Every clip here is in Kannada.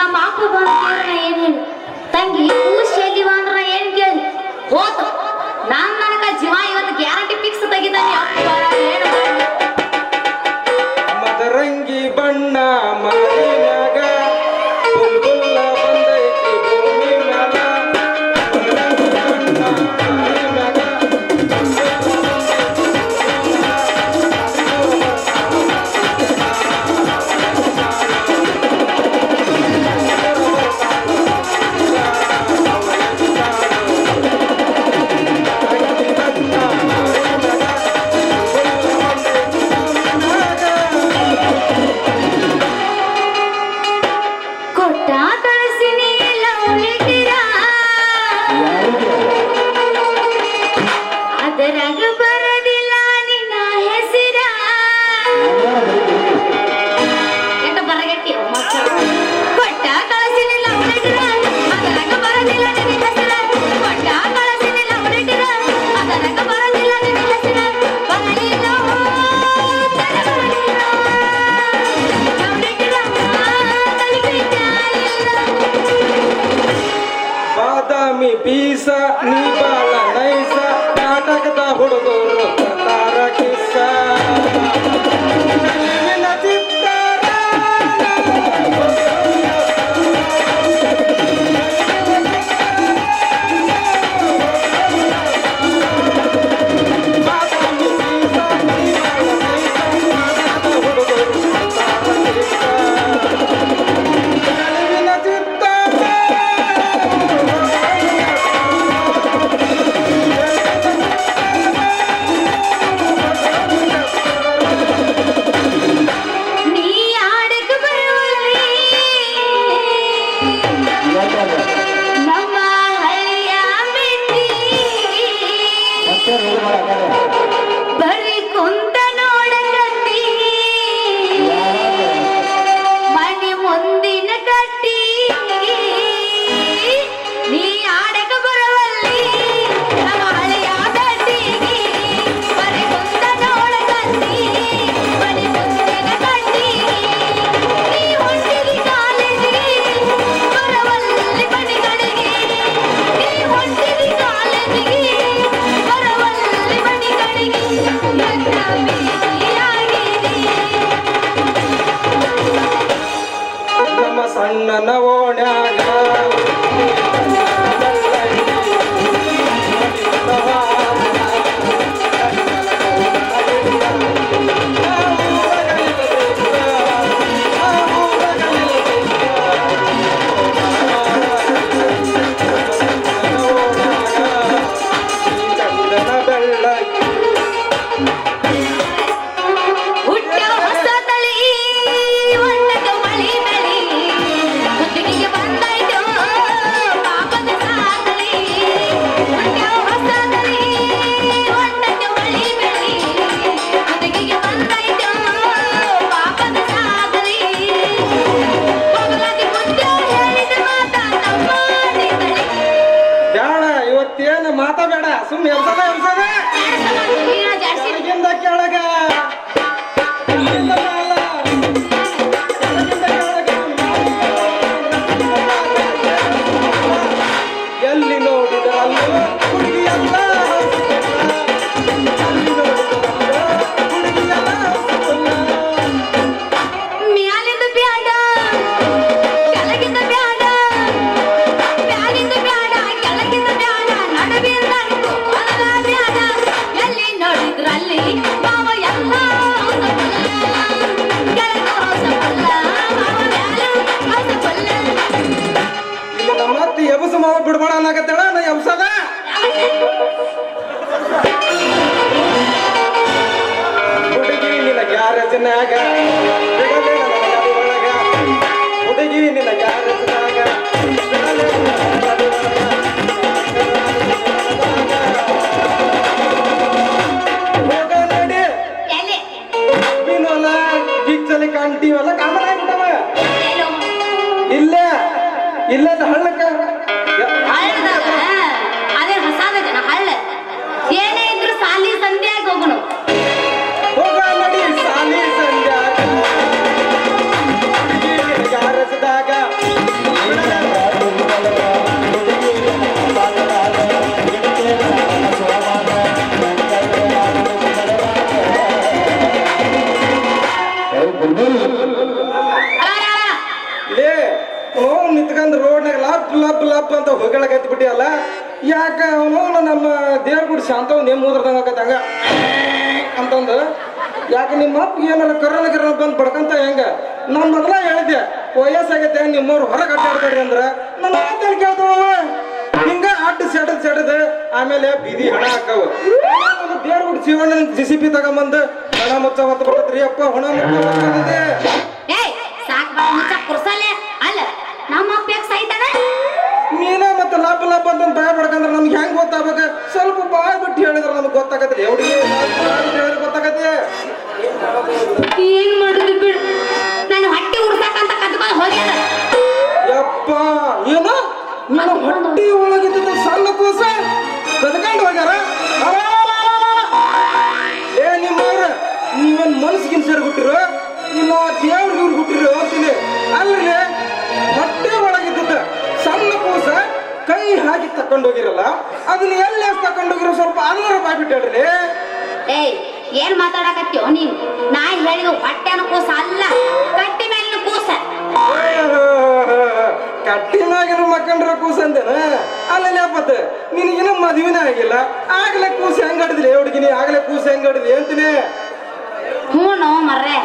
ನಮ್ಮ ಮಾತ್ರ ಬಂದ ಏನೇನು? ತಂಗಿ ಹೂ ಶೇಲಿವ ಅಂದ್ರ ಏನ್ ಕೇಳಿ? ಹೋತು ಬಾದಾಮಿ ಪೀಸ ನೀಬಾಲ ನೈಸ ನಾಟಕದ ಹುಡುಗರು. भरी कुंदन ಮಾವ ಅವ್ವ ಅನ್ನಕತ್ತೇಳ ನಾ ಔಷಧ ಹುಡುಗಿ ನಿನ್ನ ಗ್ಯಾರೇಜ್ನಾಗ ಹುಡುಗಿ ನಿನ್ನ ಗ್ಯಾರೇಜ್ನಾಗ ಕಾಣ್ತೀವಲ್ಲ ಕಾಮನ್ ಇಲ್ಲ ಇಲ್ಲ ಹಳ್ಳಕ್ಕ. ಲಪ್ ಅಂತ ಹೋಗ್ಯಾಳಕತ್ತಿ ಬಿಟ್ಟಿಯಲ್ಲ, ಯಾಕ ಅವನು ನಮ್ಮ ದೇವ್ರ ಗುಡಿ ಶಾಂತ ನೇಮ್ ಹೋದ್ರದಂಗ ಆಕತ್ತಂಗ? ಅಂತಂದು, ಯಾಕೆ ನಿಮ್ಮ ಅಪ್ಪ ಏನಲ್ಲ ಕರೋನ ಗಿರೋನ ಬಂದು ಬಡ್ಕಂತ ಹೆಂಗ? ನಾನು ಮೊದಲ ಹೇಳಿದ್ದೆ ವಯಸ್ಸಾಗೈತೆ ನಿಮ್ಮವ್ರು ಹೊರಗೆ ಅಡ್ಡಾಡ್ತಾರೆ ಅಂದ್ರ. ನನ್ನ ಮಾತೇನು ಕೇಳ್ತಾವ ಹಿಂಗ ಅಡ್ಡ ಸೆಡದ್ ಸೆಡದ್ ಆಮೇಲೆ ಬೀದಿ ಹಣ ಹಾಕವ. ದೇವ್ರ ಗುಡಿ ಜೀವನ ಜಿ ಸಿ ಪಿ ತಗೊಂಬಂದು ಹಣ ಮುಚ್ಚ ಹೊತ್ತು ಬಿಡತ್ರಿ ಅಪ್ಪ, ಹಣ ಮುಚ್ಚ ಸಾಕ್ ಲಾಭ ಲಾಭ ಅಂತ ಭಯ ಪಡ್ಕಂದ್ರೆ ನಮ್ಗೆ ಹೆಂಗ್ ಗೊತ್ತಾಗ ಸ್ವಲ್ಪ ಬಾಯ್ ಬಿಟ್ಟು ಹೇಳಿದ್ರೆ ನಮ್ಗೆ ಗೊತ್ತಾಗತ್ತೆ. ಹುಡುಗಿ ಹೇಳಿದ್ರೆ ಗೊತ್ತಾಗತ್ತೆ. ಏನ್ ಮಾಡುದು ಬಿಡು. ನಾನು ಹೊಟ್ಟೆ ಉಡ್ಸಾಕಂತ ಕದ್ಕೊಂಡು ಹೋಗ್ಯಾರ ಯಪ್ಪ ಏನು? ನಿಮ್ಮ ಹೊಟ್ಟಿ ಒಳಗಿದ್ದ ಸಣ್ಣ ಕೂಸ? ಕದ್ಕೊಂಡು ಹೋಗ್ಯಾರ? ಏ ನಿಮ್ಮವ್ರ ನೀವೇನ್ ಮನಸ್ಸಿಗಿನ್ ಸೇರಿ ಇಲ್ಲ ಇಲ್ಲ ತಕೊಂಡು ಹೋಗಿರಲ್ಲ ಅದನ್ನ ಎಲ್ಲಿ ತಕೊಂಡು ಹೋಗಿರೋ ಸ್ವಲ್ಪ ಅದನ್ನ ಬಾಯ್ಬಿಟ್ಟು ಹೇಳ್ರಿ. ಏಯ್ ಏನ್ ಮಾತಾಡಕತ್ತೀಯೋ ನೀನ್? ನಾ ಹೇಳಿದ ಹೊಟ್ಟೆನ ಕೂಸ ಅಲ್ಲ ಕಟ್ಟಿ ಮೇಲಿನ ಕೂಸ. ಕಟ್ಟಿನಾಗಿನ ಮಕ್ಕಂಡ್ರ ಕೂಸ ಅಂದೇನ? ಅಲ್ಲ ಪತ್ತೆ ನಿನಗಿನ ಮದುವೆನ ಆಗಿಲ್ಲ. ಆಗ್ಲೇ ಕೂಸ ಹೆಂಗ್ ಹಡಿದ್ಲಿ ಹುಡುಗಿನಿ? ಆಗ್ಲೇ ಕೂಸ ಹೆಂಗ್ ಹಡಿದ್ಲಿ ಅಂತೀನಿ. ಹ್ಞೂ ನೋ ಮರ್ರೆ.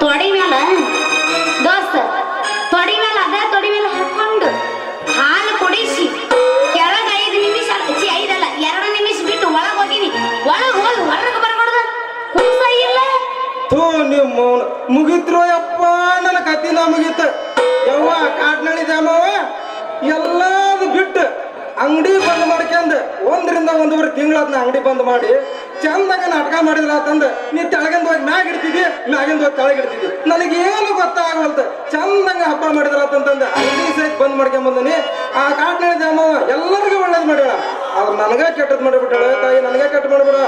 ತೊಡಿ ಮೇಲೆ ಮುಗಿತ್ರು ಯಪ್ಪ, ನನ್ನ ಕತಿನ ಮುಗಿತ. ಯವ್ವ ಕಾಟ್ನಳ್ಳಿ ದ್ಯಾಮವ್ವ, ಎಲ್ಲಾದು ಬಿಟ್ಟು ಅಂಗಡಿ ಬಂದ್ ಮಾಡ್ಕೊಂಡ್ ಒಂದರಿಂದ ಒಂದೂವರೆ ತಿಂಗಳ ಅಂಗಡಿ ಬಂದ್ ಮಾಡಿ ಚಂದಾಗ ನಾಟಕ ಮಾಡಿದ್ರ ತಂದ ನೀ ತೆಳಗಿಂದ ಹೋಗಿ ಮ್ಯಾಗ ಇಡ್ತಿದ್ದಿ, ಮ್ಯಾಗಿಂದ ಹೋಗಿ ತೆಳಗ ಇಡ್ತಿದ್ದಿ. ನನಗೇನು ಗೊತ್ತಾಗವಲ್ತ ಚಂದಂಗ ಹಬ್ಬ ಮಾಡಿದ್ರ ತಂದ ಅಂಗಡಿ ಸಹಿತ ಬಂದ್ ಮಾಡ್ಕೊಂಡ್ ಬಂದನಿ ಆ ದ್ಯಾಮವ್ವ ಎಲ್ಲರಿಗೂ ಒಳ್ಳೇದ್ ಮಾಡ್ಯಾಳ. ಅವ್ರು ನನಗೆ ಕೆಟ್ಟದ್ ಮಾಡಿಬಿಟ್ಟಾಳ, ತಾಯಿ, ನನಗೆ ಕೆಟ್ಟ ಮಾಡ್ಬಿಡ.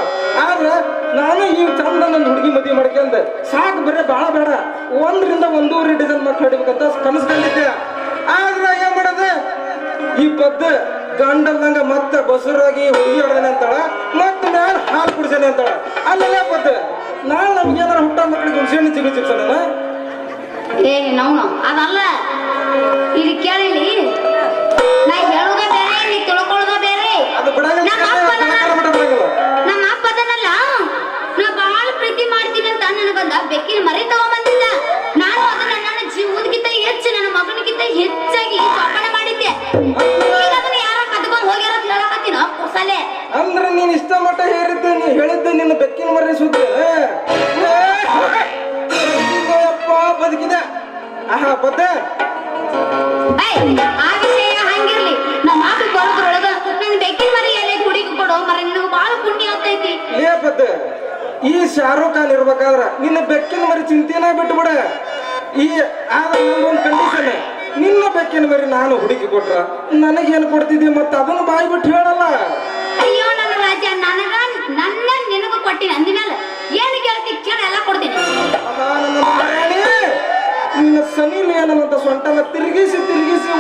ಆದ್ರೆ ನಾನು ಈ ಚಂದ ನನ್ನ ಹುಡುಗಿ ಮದುವೆ ಮಾಡ್ಕೊಂಡ್ ಸಾಕು ಬರೀ, ಬಾಳ ಬೇಡ. ಒಂದರಿಂದ ಒಂದೂವರೆ ಡಿಸೈನ್ ಮಕ್ಳು ಹಿಡಿಬೇಕಂತ ಕನಸು ಆದ್ರೆ ಏನ್ ಮಾಡೋದು? ಈ ಪದ್ದ ಗಂಡಲ್ದಂಗ ಮತ್ತೆ ಬಸರಾಗಿ ಹುಡುಗಿ ಹೊಡೆದನೆ ಅಂತಾಳ, ಮತ್ತೆ ನಾನು ಹಾಲು ಕುಡಿಸೇನೆ ಅಂತಾಳ. ಅಲ್ಲೆಲ್ಲ ಪದ್ದ ನಾನು ನಮ್ಗೆ ಏನಾರ ಹುಟ್ಟ ಮಕ್ಕಳಿಗೆ ಚಿಗುರು ನಾನು ಏ ನೌನು ಅದಲ್ಲ. ಇಲ್ಲಿ ಕೇಳಿಲಿ ಬೆಕ್ಕಿನ ಮರಿ ತಗೊಂಬಂದಿದ್ದ. ನಾನು ಅದನ್ನ ನನ್ನ ಜೀವದಕ್ಕಿಂತ ಹೆಚ್ಚು ನನ್ನ ಮಗನಿಗಿಂತ ಹೆಚ್ಚಾಗಿ ಜೋಪಾನ ಮಾಡಿದ್ದೆ. ಈಗ ಅದನ್ನ ಯಾರೋ ಕದ್ಕೊಂಡ್ ಹೋಗ್ಯಾರ ಹೇಳಕತ್ತೀನೋ, ಕುಸಲೆ. ಅಂದ್ರೆ ನೀನ್ ಇಷ್ಟ ಮಟ್ಟ ಹೇಳಿದ್ದೆ ನೀ ಹೇಳಿದ್ದೆ ನಿನ್ನ ಬೆಕ್ಕಿನ ಮರಿ ಸುದ್ದಿ. ಇರ್ಬೇಕಾದ್ರ ನಿನ್ನ ಬೆಕ್ಕಿನ ಮರಿ ಚಿಂತೆನ ಬಿಟ್ಬಿಡ. ಈ ಆದ್ರೆ ನಂದೊಂದು ಕಂಡೀಷನ್ ನಿನ್ನ ಬೆಕ್ಕಿನ ಮರಿ ನಾನು ಹುಡುಕಿ ಕೊಟ್ರ ನನಗೇನು ಕೊಡ್ತಿದ್ದಿ ಮತ್ತೆ ಅದನ್ನು ಬಾಯಿ ಬಿಟ್ಟು ಹೇಳಲ್ಲ. ಅಯ್ಯೋ ನನ್ನ ರಾಜ ನನಗ ನನ್ನ ನಿನಗ ಕೊಟ್ಟಿನ ಅಂದಿನಲ್ಲ. ಏನು ಕೇಳ್ತಿ? ಕೇಳ ಎಲ್ಲ ಕೊಡ್ತೀನಿ. ನನ್ನ ಸನಿಲ್ ಏನಂತ ಸೊಂಟನ ತಿರುಗಿಸಿ ತಿರುಗಿಸಿ